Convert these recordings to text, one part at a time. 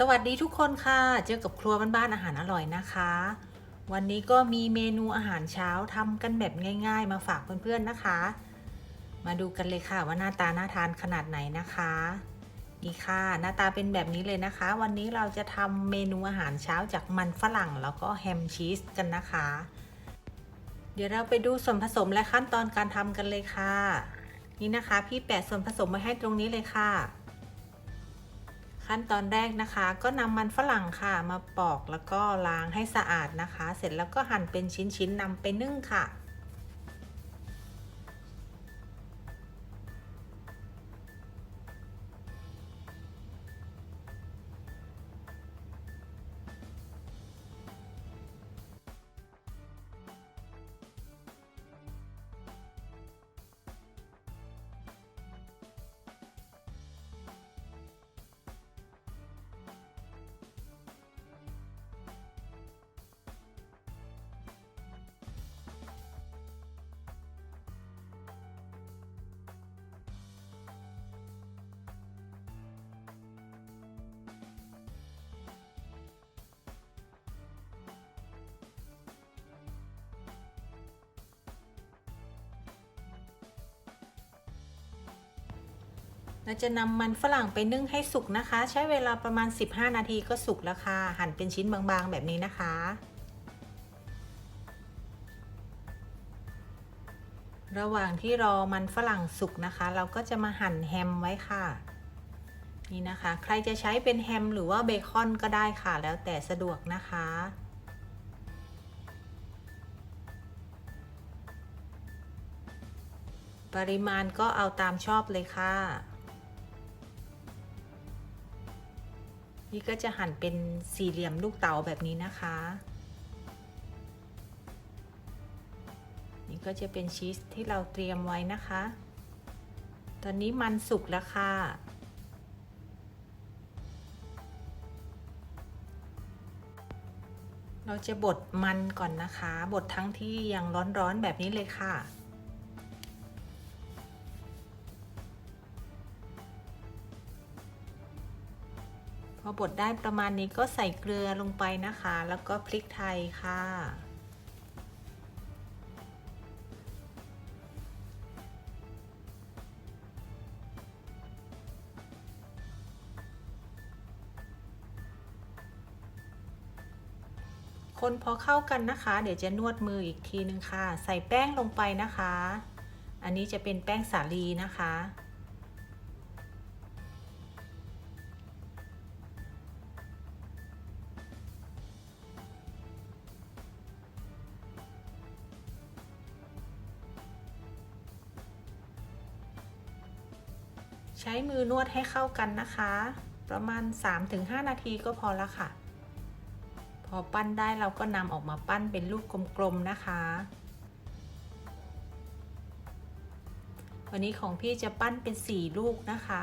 สวัสดีทุกคนค่ะ เจอกับครัวบ้านๆอาหารอร่อยนะคะ วันนี้ก็มีเมนูอาหารเช้าทำกันแบบง่าย ๆ มาฝากเพื่อนๆนะคะ มาดูกันเลยค่ะว่าหน้าตาน่าทานขนาดไหนนะคะนี่ค่ะหน้าตาเป็นแบบนี้เลยนะคะ วันนี้เราจะทำเมนูอาหารเช้าจากมันฝรั่งแล้วก็แฮมชีสกันนะคะ เดี๋ยวเราไปดูส่วนผสมและขั้นตอนการทำกันเลยค่ะ นี่นะคะ พี่แปะส่วนผสมไว้ให้ตรงนี้เลยค่ะ ขั้นตอนแรกนะคะ ก็นำมันฝรั่งค่ะมาปอกแล้วก็ล้างให้สะอาดนะคะ เสร็จแล้วก็หั่นเป็นชิ้นๆนำไปนึ่งค่ะ เราจะนำมันฝรั่งไปนึ่งให้สุกนะคะ ใช้เวลาประมาณ 15 นาทีก็สุกแล้วค่ะ หั่นเป็นชิ้นบางๆแบบนี้นะคะ ระหว่างที่รอมันฝรั่งสุกนะคะ เราก็จะมาหั่นแฮมไว้ค่ะ นี่นะคะ ใครจะใช้เป็นแฮมหรือว่าเบคอนก็ได้ค่ะ แล้วแต่สะดวกนะคะปริมาณก็เอาตามชอบเลยค่ะ นี่ก็จะหั่นเป็นสี่เหลี่ยมลูกเต๋าแบบนี้นะคะ นี่ก็จะเป็นชีสที่เราเตรียมไว้นะคะ ตอนนี้มันสุกแล้วค่ะ เราจะบดมันก่อนนะคะ บดทั้งที่ยังร้อนๆแบบนี้เลยค่ะ อบดได้ประมาณนี้ก็ใส่เกลือลงไปนะคะ แล้วก็พริกไทยค่ะ คนพอเข้ากันนะคะ เดี๋ยวจะนวดมืออีกทีนึงค่ะ ใส่แป้งลงไปนะคะ อันนี้จะเป็นแป้งสาลีนะคะ ใช้มือนวดให้เข้ากันนะคะ ประมาณ 3-5 นาทีก็พอละค่ะ พอปั้นได้เราก็นำออกมาปั้นเป็นลูกกลมๆนะคะ วันนี้ของพี่จะปั้นเป็น 4 ลูกนะคะ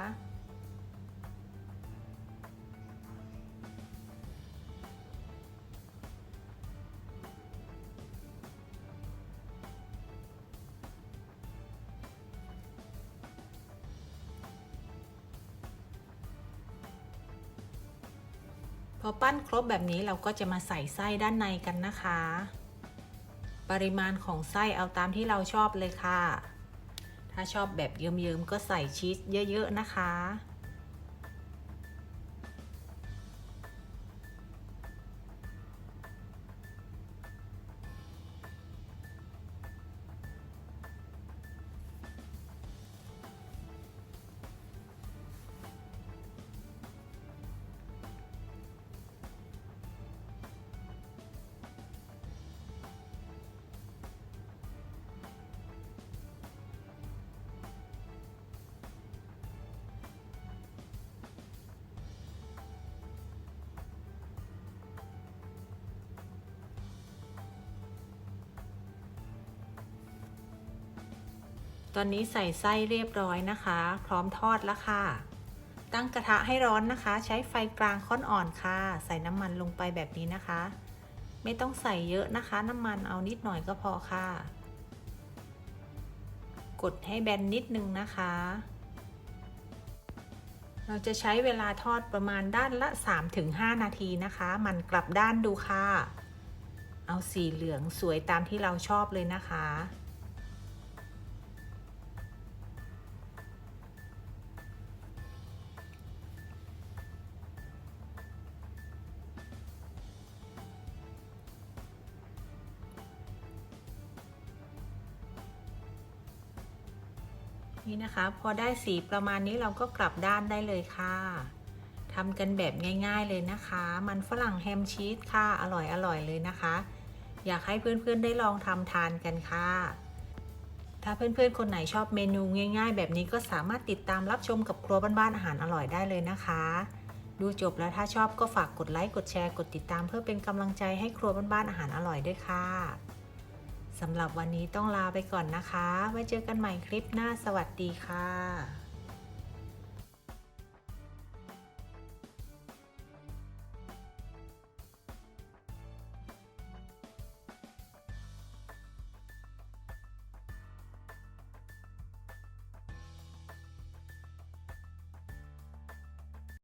อปั้นครบแบบนี้เราก็จะมาใส่ไส้ด้านในกันนะคะ ปริมาณของไส้เอาตามที่เราชอบเลยค่ะ ถ้าชอบแบบเยิ้มๆก็ใส่ชีสเยอะ ๆ นะคะ ตอนนี้ใส่ไส้เรียบร้อยนะคะ พร้อมทอดแล้วค่ะ ตั้งกระทะให้ร้อนนะคะ ใช้ไฟกลางค่อนอ่อนค่ะ ใส่น้ำมันลงไปแบบนี้นะคะ ไม่ต้องใส่เยอะนะคะ น้ำมันเอานิดหน่อยก็พอค่ะ กดให้แบนนิดนึงนะคะ เราจะใช้เวลาทอดประมาณด้านละ 3-5 นาทีนะคะ มันกลับด้านดูค่ะ เอาสีเหลืองสวยตามที่เราชอบเลยนะคะ นี่นะคะ พอได้สีประมาณนี้เราก็กลับด้านได้เลยค่ะทำกันแบบง่าย ๆเลยนะคะ มันฝรั่งแฮมชีสค่ะ อร่อยอร่อยเลยนะคะ อยากให้เพื่อนๆได้ลองทำทานกันค่ะ ถ้าเพื่อนๆคนไหนชอบเมนูง่าย ๆ แบบนี้ก็สามารถติดตามรับชมกับครัวบ้านๆอาหารอร่อยได้เลยนะคะ ดูจบแล้วถ้าชอบก็ฝากกดไลค์กดแชร์กดติดตามเพื่อเป็นกำลังใจให้ครัวบ้านๆอาหารอร่อยด้วยค่ะ สำหรับวันนี้ต้องลาไปก่อนนะคะ ไว้เจอกันใหม่คลิปหน้าสวัสดีค่ะ